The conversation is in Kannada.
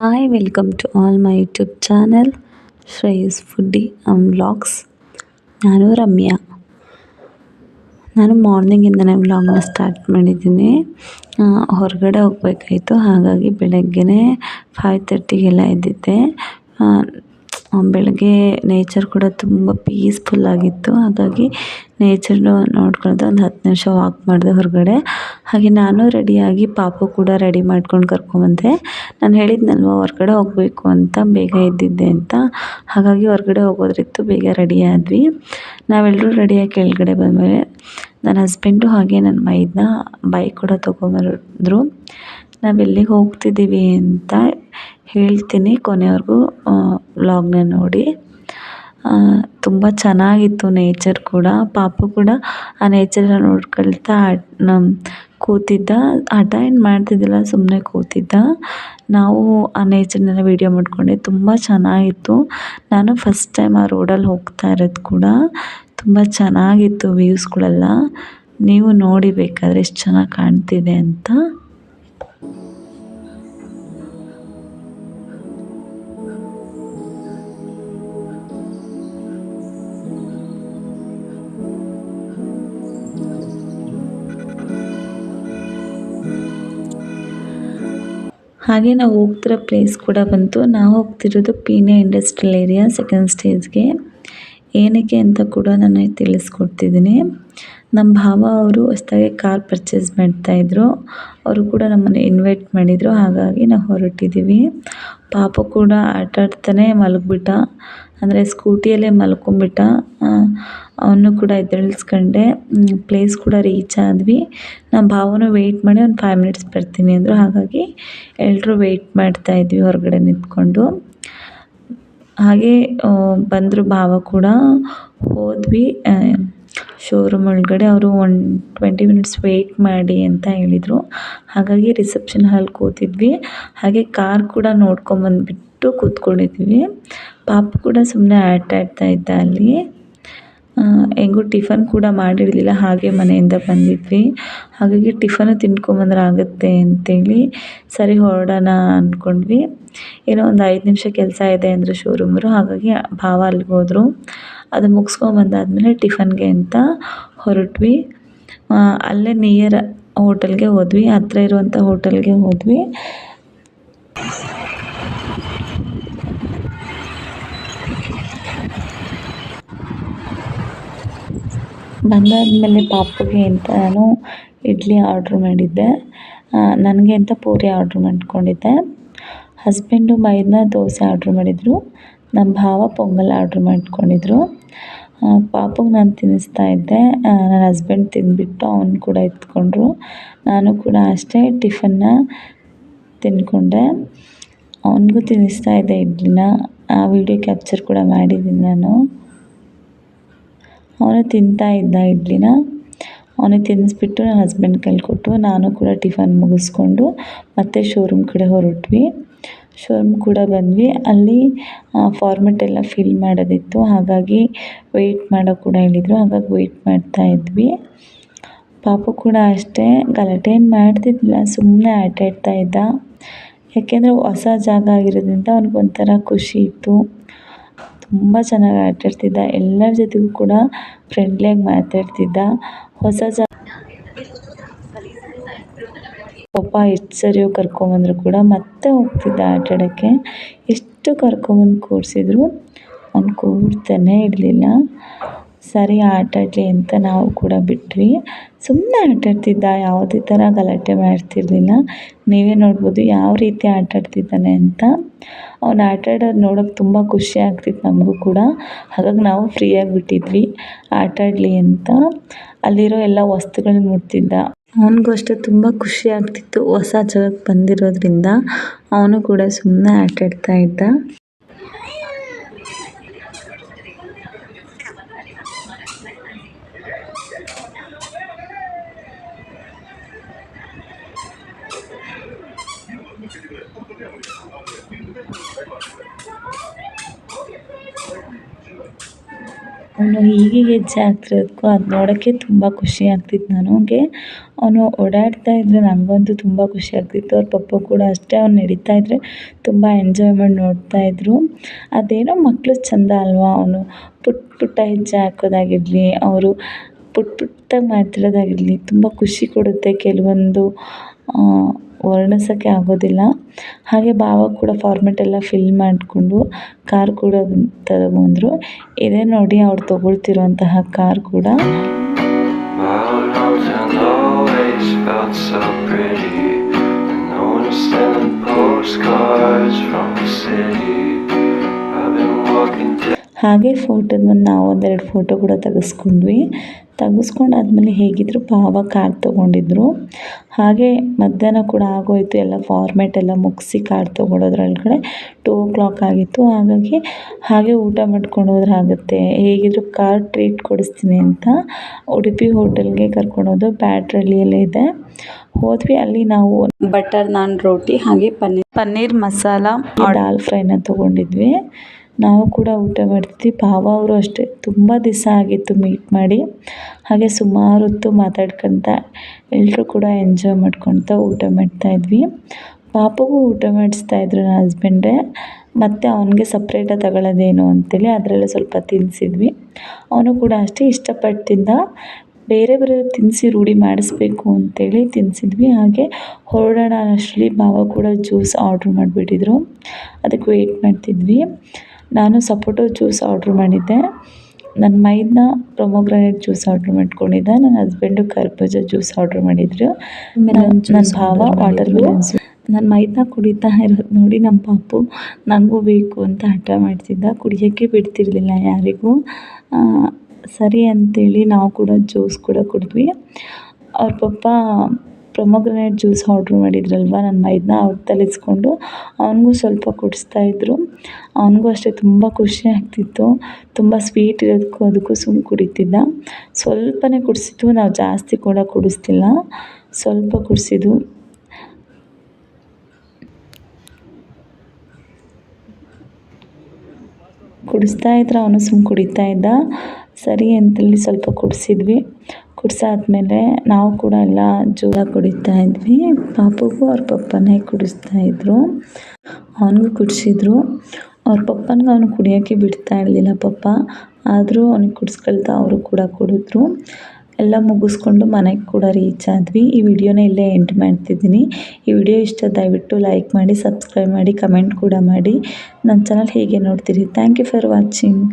Hi welcome to all my YouTube channel Shreyas foodie and vlogs ನಾನು ರಮ್ಯಾ ನಾನು ಮಾರ್ನಿಂಗಿಂದನೇ ವ್ಲಾಗ್ನ ಸ್ಟಾರ್ಟ್ ಮಾಡಿದ್ದೀನಿ ಹೊರಗಡೆ ಹೋಗಬೇಕಾಯಿತು. ಹಾಗಾಗಿ ಬೆಳಗ್ಗೆನೇ ಫೈವ್ ತರ್ಟಿಗೆಲ್ಲ ಎದ್ದಿದ್ದೆ. ಬೆಳಗ್ಗೆ ನೇಚರ್ ಕೂಡ ತುಂಬ ಪೀಸ್ಫುಲ್ಲಾಗಿತ್ತು ಹಾಗಾಗಿ ನೇಚರ್ನ ನೋಡ್ಕೊಳ್ತಾ ಒಂದು ಹತ್ತು ನಿಮಿಷ ವಾಕ್ ಮಾಡಿದೆ ಹೊರಗಡೆ. ಹಾಗೆ ನಾನು ರೆಡಿಯಾಗಿ ಪಾಪು ಕೂಡ ರೆಡಿ ಮಾಡ್ಕೊಂಡು ಕರ್ಕೊಂಬಂದೆ ನಾನು ಹೇಳಿದ್ನಲ್ವ ಹೊರಗಡೆ ಹೋಗಬೇಕು ಅಂತ, ಬೇಗ ಇದ್ದಿದ್ದೆ ಅಂತ. ಹಾಗಾಗಿ ಹೊರಗಡೆ ಹೋಗೋದ್ರಿತ್ತು ಬೇಗ ರೆಡಿ ಆದ್ವಿ. ನಾವೆಲ್ಲರೂ ರೆಡಿಯಾಗಿ ಕೆಳಗಡೆ ಬಂದಮೇಲೆ ನನ್ನ ಹಸ್ಬೆಂಡು ಹಾಗೆ ನನ್ನ ಮೈದನ್ನ ಬೈಕ್ ಕೂಡ ತೊಗೊಂಬರಿದ್ರು ನಾವು ಎಲ್ಲಿಗೆ ಹೋಗ್ತಿದ್ದೀವಿ ಅಂತ ಹೇಳ್ತೀನಿ ಕೊನೆವರೆಗೂ ವ್ಲಾಗ್ನ ನೋಡಿ. ತುಂಬ ಚೆನ್ನಾಗಿತ್ತು ನೇಚರ್ ಕೂಡ. ಪಾಪ ಕೂಡ ಆ ನೇಚರ್ ನೋಡ್ಕೊಳ್ತಾ ನಮ್ಮ ಕೂತಿದ್ದ. ಹಠ ಏನು ಮಾಡ್ತಿದ್ದಿಲ್ಲ ಸುಮ್ಮನೆ ಕೂತಿದ್ದ. ನಾವು ಆ ನೇಚರ್ನೆಲ್ಲ ವೀಡಿಯೋ ಮಾಡಿಕೊಂಡೆ. ತುಂಬ ಚೆನ್ನಾಗಿತ್ತು. ನಾನು ಫಸ್ಟ್ ಟೈಮ್ ಆ ರೋಡಲ್ಲಿ ಹೋಗ್ತಾ ಇರೋದು ಕೂಡ ತುಂಬ ಚೆನ್ನಾಗಿತ್ತು ವ್ಯೂಸ್ಗಳೆಲ್ಲ ನೀವು ನೋಡಿ ಬೇಕಾದರೆ ಎಷ್ಟು ಚೆನ್ನಾಗಿ ಕಾಣ್ತಿದೆ ಅಂತ. ಹಾಗೆ ನಾವು ಹೋಗ್ತಿರೋ ಪ್ಲೇಸ್ ಕೂಡ ಬಂತು. ನಾವು ಹೋಗ್ತಿರೋದು ಪೀನೆ ಇಂಡಸ್ಟ್ರಿಯಲ್ ಏರಿಯಾ ಸೆಕೆಂಡ್ ಸ್ಟೇಜ್ಗೆ ಏನಕ್ಕೆ ಅಂತ ಕೂಡ ನಾನು ತಿಳಿಸ್ಕೊಡ್ತಿದ್ದೀನಿ. ನಮ್ಮ ಭಾವ ಅವರು ಹೊಸ್ದಾಗಿ ಕಾರ್ ಪರ್ಚೇಸ್ ಮಾಡ್ತಾಯಿದ್ರು ಅವರು ಕೂಡ ನಮ್ಮನ್ನು ಇನ್ವೈಟ್ ಮಾಡಿದರು. ಹಾಗಾಗಿ ನಾವು ಹೊರಟಿದ್ದೀವಿ. ಪಾಪ ಕೂಡ ಆಟಾಡ್ತಾನೆ ಮಲಗಿಬಿಟ್ಟ. ಅಂದರೆ ಸ್ಕೂಟಿಯಲ್ಲೇ ಮಲ್ಕೊಂಬಿಟ್ಟ ಅವನು ಕೂಡ ಎದ್ದೇಳಿಸ್ಕೊಂಡೆ. ಪ್ಲೇಸ್ ಕೂಡ ರೀಚ್ ಆದ್ವಿ. ನಮ್ಮ ಭಾವನೂ ವೆಯ್ಟ್ ಮಾಡಿ ಒಂದು ಫೈವ್ ಮಿನಿಟ್ಸ್ ಬರ್ತೀನಿ ಅಂದರು. ಹಾಗಾಗಿ ಎಲ್ಲರೂ ವೆಯ್ಟ್ ಮಾಡ್ತಾಯಿದ್ವಿ ಹೊರಗಡೆ ನಿಂತ್ಕೊಂಡು. ಹಾಗೆ ಬಂದರು ಭಾವ ಕೂಡ. ಹೋದ್ವಿ ಶೋರೂಮ್ ಒಳಗಡೆ. ಅವರು ಒನ್ ಟ್ವೆಂಟಿ ಮಿನಿಟ್ಸ್ ವೆಯ್ಟ್ ಮಾಡಿ ಅಂತ ಹೇಳಿದರು. ಹಾಗಾಗಿ ರಿಸೆಪ್ಷನ್ ಹಾಲ್ ಕೂತಿದ್ವಿ ಹಾಗೆ ಕಾರ್ ಕೂಡ ನೋಡ್ಕೊಂಬಂದ್ಬಿಟ್ಟು ಕೂತ್ಕೊಂಡಿದ್ವಿ. ಪಾಪ ಕೂಡ ಸುಮ್ಮನೆ ಆಟ ಆಡ್ತಾ ಇದ್ದ ಅಲ್ಲಿ. ಹೆಂಗೂ ಟಿಫನ್ ಕೂಡ ಮಾಡಿರಲಿಲ್ಲ, ಹಾಗೆ ಮನೆಯಿಂದ ಬಂದಿದ್ವಿ. ಹಾಗಾಗಿ ಟಿಫನು ತಿನ್ಕೊಂಬಂದ್ರೆ ಆಗುತ್ತೆ ಅಂತೇಳಿ ಸರಿ ಹೊರಡೋಣ ಅಂದ್ಕೊಂಡ್ವಿ ಏನೋ ಒಂದು ಐದು ನಿಮಿಷ ಕೆಲಸ ಇದೆ ಅಂದರು ಶೋರೂಮರು, ಹಾಗಾಗಿ ಭಾವ ಅಲ್ಲಿಗೆ ಹೋದರು. ಅದು ಮುಗಿಸ್ಕೊಂಬಂದಾದ್ಮೇಲೆ ಟಿಫನ್ಗೆ ಅಂತ ಹೊರಟ್ವಿ. ಅಲ್ಲೇ ನಿಯರ್ ಹೋಟೆಲ್ಗೆ ಹೋದ್ವಿ ಹತ್ತಿರ ಇರುವಂಥ ಹೋಟೆಲ್ಗೆ ಹೋದ್ವಿ. ಬಂದಾದಮೇಲೆ ಪಾಪುಗೆ ಅಂತ ನಾನು ಇಡ್ಲಿ ಆರ್ಡ್ರ್ ಮಾಡಿದ್ದೆ. ನನಗೆ ಅಂತ ಪೂರಿ ಆರ್ಡ್ರ್ ಮಾಡ್ಕೊಂಡಿದ್ದೆ. ಹಸ್ಬೆಂಡು ಮೈದನ ದೋಸೆ ಆರ್ಡ್ರ್ ಮಾಡಿದರು. ನಮ್ಮ ಭಾವ ಪೊಂಗಲ್ ಆರ್ಡ್ರ್ ಮಾಡ್ಕೊಂಡಿದ್ರು. ಪಾಪುಗೆ ನಾನು ತಿನ್ನಿಸ್ತಾ ಇದ್ದೆ. ನನ್ನ ಹಸ್ಬೆಂಡ್ ತಿಂದುಬಿಟ್ಟು ಅವನು ಕೂಡ ಎತ್ಕೊಂಡ್ರು. ನಾನು ಕೂಡ ಅಷ್ಟೇ ಟಿಫನ್ನ ತಿನ್ಕೊಂಡೆ. ಅವನಿಗೂ ತಿನ್ನಿಸ್ತಾ ಇದ್ದೆ ಇಡ್ಲಿನ. ಆ ವಿಡಿಯೋ ಕ್ಯಾಪ್ಚರ್ ಕೂಡ ಮಾಡಿದ್ದೀನಿ ನಾನು. ಅವನು ತಿಂತಾ ಇದ್ದ ಇಡ್ಲಿನ. ಅವನಿಗೆ ತಿನ್ನಿಸ್ಬಿಟ್ಟು ನನ್ನ ಹಸ್ಬೆಂಡ್ ಕೊಟ್ಟು ನಾನು ಕೂಡ ಟಿಫನ್ ಮುಗಿಸ್ಕೊಂಡು ಮತ್ತೆ ಶೋರೂಮ್ ಕಡೆ ಹೊರಟ್ವಿ. ಶೋರೂಮ್ ಕೂಡ ಬಂದ್ವಿ. ಅಲ್ಲಿ ಫಾರ್ಮೆಟ್ ಎಲ್ಲ ಫಿಲ್ ಮಾಡೋದಿತ್ತು. ಹಾಗಾಗಿ ವೆಯ್ಟ್ ಮಾಡೋ ಕೂಡ ಹೇಳಿದರು. ಹಾಗಾಗಿ ವೆಯ್ಟ್ ಮಾಡ್ತಾ ಇದ್ವಿ. ಪಾಪು ಕೂಡ ಅಷ್ಟೇ ಗಲಾಟೆ ಏನು ಮಾಡ್ತಿದ್ದಿಲ್ಲ. ಸುಮ್ಮನೆ ಆಟ ಆಡ್ತಾ ಇದ್ದ. ಯಾಕೆಂದರೆ ಹೊಸ ಜಾಗ ಆಗಿರೋದ್ರಿಂದ ಅವ್ನಿಗೊಂಥರ ಖುಷಿ ಇತ್ತು. ತುಂಬ ಚೆನ್ನಾಗಿ ಆಟಾಡ್ತಿದ್ದ. ಎಲ್ಲರ ಜೊತೆಗೂ ಕೂಡ ಫ್ರೆಂಡ್ಲಿಯಾಗಿ ಮಾತಾಡ್ತಿದ್ದ. ಹೊಸ ಜಾ ಪಾಪ ಎಷ್ಟು ಸರಿಯೋ ಕರ್ಕೊಂಬಂದ್ರು ಕೂಡ ಮತ್ತೆ ಹೋಗ್ತಿದ್ದ ಆಟ ಆಡೋಕ್ಕೆ ಎಷ್ಟು ಕರ್ಕೊಂಬಂದು ಕೂರಿಸಿದ್ರು ಅವ್ನು ಕೂರ್ತಾನೆ ಇರಲಿಲ್ಲ. ಸರಿ, ಆಟ ಆಡಲಿ ಅಂತ ನಾವು ಕೂಡ ಬಿಟ್ವಿ. ಸುಮ್ಮನೆ ಆಟಾಡ್ತಿದ್ದ ಯಾವುದೇ ಥರ ಗಲಾಟೆ ಮಾಡ್ತಿರಲಿಲ್ಲ. ನೀವೇ ನೋಡ್ಬೋದು ಯಾವ ರೀತಿ ಆಟಾಡ್ತಿದ್ದಾನೆ ಅಂತ. ಅವ್ನು ಆಟಾಡೋದು ನೋಡೋಕೆ ತುಂಬ ಖುಷಿ ಆಗ್ತಿತ್ತು ನಮಗೂ ಕೂಡ. ಹಾಗಾಗಿ ನಾವು ಫ್ರೀಯಾಗಿ ಬಿಟ್ಟಿದ್ವಿ ಆಟಾಡಲಿ ಅಂತ. ಅಲ್ಲಿರೋ ಎಲ್ಲ ವಸ್ತುಗಳನ್ನ ಮುಟ್ತಿದ್ದ ಅವನಿಗೂ ಅಷ್ಟೇ ತುಂಬ ಖುಷಿ ಆಗ್ತಿತ್ತು ಹೊಸ ಜಾಗಕ್ಕೆ ಬಂದಿರೋದ್ರಿಂದ. ಅವನು ಕೂಡ ಸುಮ್ಮನೆ ಆಟಾಡ್ತಾ ಇದ್ದ. ಅವನು ಹೀಗೆ ಹೆಜ್ಜೆ ಹಾಕ್ತಿರೋದಕ್ಕೂ ಅದು ನೋಡೋಕ್ಕೆ ತುಂಬ ಖುಷಿ ಆಗ್ತಿತ್ತು ನನಗೆ. ಅವನು ಓಡಾಡ್ತಾ ಇದ್ದರೆ ನನಗಂತೂ ತುಂಬ ಖುಷಿ ಆಗ್ತಿತ್ತು. ಅವ್ರ ಪಪ್ಪ ಕೂಡ ಅಷ್ಟೇ ಅವ್ನು ನಡೀತಾ ಇದ್ದರೆ ತುಂಬ ಎಂಜಾಯ್ ಮಾಡಿ ನೋಡ್ತಾ ಇದ್ದರು ಅದೇನೋ ಮಕ್ಕಳು ಚೆಂದ ಅಲ್ವಾ ಅವನು. ಪುಟ್ಟ ಪುಟ್ಟ ಹೆಜ್ಜೆ ಹಾಕೋದಾಗಿರಲಿ, ಅವರು ಪುಟ್ಟ ಪುಟ್ಟಾಗಿ ಮಾತಾಡೋದಾಗಿರಲಿ ತುಂಬ ಖುಷಿ ಕೊಡುತ್ತೆ ಕೆಲವೊಂದು ವರ್ಣಿಸಕ್ಕೆ ಆಗೋದಿಲ್ಲ. ಹಾಗೆ ಬಾವ ಕೂಡ ಫಾರ್ಮೆಟ್ ಎಲ್ಲ ಫಿಲ್ ಮಾಡಿಕೊಂಡು ಕಾರ್ ಕೂಡ ತಗೊಂಡ್ರು ಇದೇ ನೋಡಿ ಅವ್ರು ತಗೊಳ್ತಿರುವಂತಹ ಕಾರ್ ಕೂಡ. ಹಾಗೆ ಫೋಟೋ ಬಂದು ನಾವು ಒಂದೆರಡು ಫೋಟೋ ಕೂಡ ತೆಗೆಸ್ಕೊಂಡ್ವಿ. ತೆಗೆಸ್ಕೊಂಡಾದ್ಮೇಲೆ ಹೇಗಿದ್ರು ಪಾವ ಕಾರ್ ತೊಗೊಂಡಿದ್ರು. ಹಾಗೆ ಮಧ್ಯಾಹ್ನ ಕೂಡ ಆಗೋಯಿತು ಎಲ್ಲ ಫಾರ್ಮೆಟ್ ಎಲ್ಲ ಮುಗಿಸಿ ಕಾರ್ ತೊಗೊಳೋದ್ರೊಳಗಡೆ ಟೂ ಓ ಕ್ಲಾಕ್ ಆಗಿತ್ತು. ಹಾಗಾಗಿ ಹಾಗೆ ಊಟ ಮಾಡ್ಕೊಂಡು ಹೋದ್ರೆ ಆಗುತ್ತೆ. ಹೇಗಿದ್ರು ಕಾರ್ ಟ್ರೀಟ್ ಕೊಡಿಸ್ತೀನಿ ಅಂತ ಉಡುಪಿ ಹೋಟೆಲ್ಗೆ ಕರ್ಕೊಂಡೋದು ಬ್ಯಾಟ್ರಳ್ಳಿಯಲ್ಲೇ ಇದೆ. ಹೋದ್ವಿ ಅಲ್ಲಿ ನಾವು ಬಟರ್ ನಾನ್ ರೋಟಿ ಹಾಗೆ ಪನ್ನೀರ್. ಪನ್ನೀರ್ ಮಸಾಲ ದಾಲ್ ಫ್ರೈನ ತೊಗೊಂಡಿದ್ವಿ. ನಾವು ಕೂಡ ಊಟ ಮಾಡ್ತಿದ್ವಿ. ಭಾವ ಅವರು ಅಷ್ಟೇ. ತುಂಬ ದಿವಸ ಆಗಿತ್ತು ಮೀಟ್ ಮಾಡಿ. ಹಾಗೆ ಸುಮಾರು ಹೊತ್ತು ಮಾತಾಡ್ಕೊತ ಎಲ್ಲರೂ ಕೂಡ ಎಂಜಾಯ್ ಮಾಡ್ಕೊತ ಊಟ ಮಾಡ್ತಾಯಿದ್ವಿ ಪಾಪಗೂ ಊಟ ಮಾಡಿಸ್ತಾಯಿದ್ರು ನನ್ನ ಹಸ್ಬೆಂಡೇ ಮತ್ತು ಅವನಿಗೆ ಸಪ್ರೇಟಾಗಿ ತಗೊಳ್ಳೋದೇನು ಅಂತೇಳಿ ಅದರಲ್ಲೇ ಸ್ವಲ್ಪ ತಿನ್ನಿಸಿದ್ವಿ ಅವನು ಕೂಡ ಅಷ್ಟೇ ಇಷ್ಟಪಟ್ಟು ಬೇರೆ ಬೇರೆ ತಿನ್ನಿಸಿ ರೂಢಿ ಮಾಡಿಸ್ಬೇಕು ಅಂತೇಳಿ ತಿನ್ನಿಸಿದ್ವಿ ಹಾಗೆ ಹೊರಡೋಣ ಅಷ್ಟರಲ್ಲಿ ಭಾವ ಕೂಡ ಜ್ಯೂಸ್ ಆರ್ಡ್ರ್ ಮಾಡಿಬಿಟ್ಟಿದ್ರು. ಅದಕ್ಕೆ ವೆಯ್ಟ್ ಮಾಡ್ತಿದ್ವಿ. ನಾನು ಸಪೋಟೊ ಜ್ಯೂಸ್ ಆರ್ಡ್ರ್ ಮಾಡಿದ್ದೆ. ನನ್ನ ಮೈದನ ಪ್ರೊಮೊಗ್ರಾನೇಟ್ ಜ್ಯೂಸ್ ಆರ್ಡ್ರ್ ಮಾಡ್ಕೊಂಡಿದ್ದೆ. ನನ್ನ ಹಸ್ಬೆಂಡು ಕರ್ಬೂಜ ಜ್ಯೂಸ್ ಆರ್ಡ್ರ್ ಮಾಡಿದ್ರು. ನನ್ನ ಭಾವ ವಾಟರ್ ಮೆಲನ್ ನನ್ನ ಮೈದ್ನ ಕುಡಿತಾ ಇರೋದು ನೋಡಿ ನಮ್ಮ ಪಾಪು ನನಗೂ ಬೇಕು ಅಂತ ಹಠ ಮಾಡ್ತಿದ್ದ. ಕುಡಿಯೋಕ್ಕೆ ಬಿಡ್ತಿರ್ಲಿಲ್ಲ ಯಾರಿಗೂ. ಸರಿ ಅಂತೇಳಿ ನಾವು ಕೂಡ ಜ್ಯೂಸ್ ಕೂಡ ಕುಡಿದ್ವಿ. ಅವ್ರ ಪಪ್ಪ ಪ್ರೊಮೊಗ್ರಾನೇಟ್ ಜ್ಯೂಸ್ ಆರ್ಡ್ರ್ ಮಾಡಿದ್ರಲ್ವ ನನ್ನ ಮೈದ್ನ ಅವ್ರು ತಲೆಸ್ಕೊಂಡು. ಅವನಿಗೂ ಸ್ವಲ್ಪ ಕುಡಿಸ್ತಾಯಿದ್ರು ಅವನಿಗೂ ಅಷ್ಟೇ ತುಂಬ ಖುಷಿ ಆಗ್ತಿತ್ತು. ತುಂಬ ಸ್ವೀಟ್ ಇರೋದಕ್ಕೂ ಅದಕ್ಕೂ ಸುಮ್ಮ ಕುಡಿತಿದ್ದ. ಸ್ವಲ್ಪನೇ ಕುಡಿಸಿದ್ದು ನಾವು ಜಾಸ್ತಿ ಕೂಡ ಕುಡಿಸ್ತಿಲ್ಲ. ಸ್ವಲ್ಪ ಕುಡಿಸಿದ್ದು ಕುಡಿಸ್ತಾ ಇದ್ರೆ ಅವನು ಸುಮ್ನೆ ಕುಡಿತಾ ಇದ್ದ. ಸರಿ ಅಂತೇಳಿ ಸ್ವಲ್ಪ ಕುಡಿಸಿದ್ವಿ. ಕುಡಿಸಾದ್ಮೇಲೆ ನಾವು ಕೂಡ ಎಲ್ಲ ಜೋಳ ಕುಡಿತಾ ಇದ್ವಿ. ಪಾಪುಗೂ ಅವ್ರ ಪಪ್ಪನೇ ಕುಡಿಸ್ತಾ ಇದ್ರು. ಅವನಿಗೂ ಕುಡಿಸಿದ್ರು. ಅವ್ರ ಪಪ್ಪನಿಗೆ ಅವನು ಕುಡಿಯೋಕ್ಕೆ ಬಿಡ್ತಾ ಇರಲಿಲ್ಲ ಪಪ್ಪ ಆದರೂ ಅವ್ನಿಗೆ ಕುಡಿಸ್ಕೊಳ್ತಾ ಅವರು ಕೂಡ ಕುಡಿದ್ರು. ಎಲ್ಲ ಮುಗಿಸ್ಕೊಂಡು ಮನೆಗೆ ಕೂಡ ರೀಚ್ ಆದ್ವಿ. ಈ ವಿಡಿಯೋನ ಇಲ್ಲೇ ಎಂಟ್ ಮಾಡ್ತಿದ್ದೀನಿ. ಈ ವಿಡಿಯೋ ಇಷ್ಟ ದಯವಿಟ್ಟು ಲೈಕ್ ಮಾಡಿ ಸಬ್ಸ್ಕ್ರೈಬ್ ಮಾಡಿ ಕಮೆಂಟ್ ಕೂಡ ಮಾಡಿ. ನನ್ನ ಚಾನಲ್ ಹೀಗೆ ನೋಡ್ತೀರಿ? Thank you for watching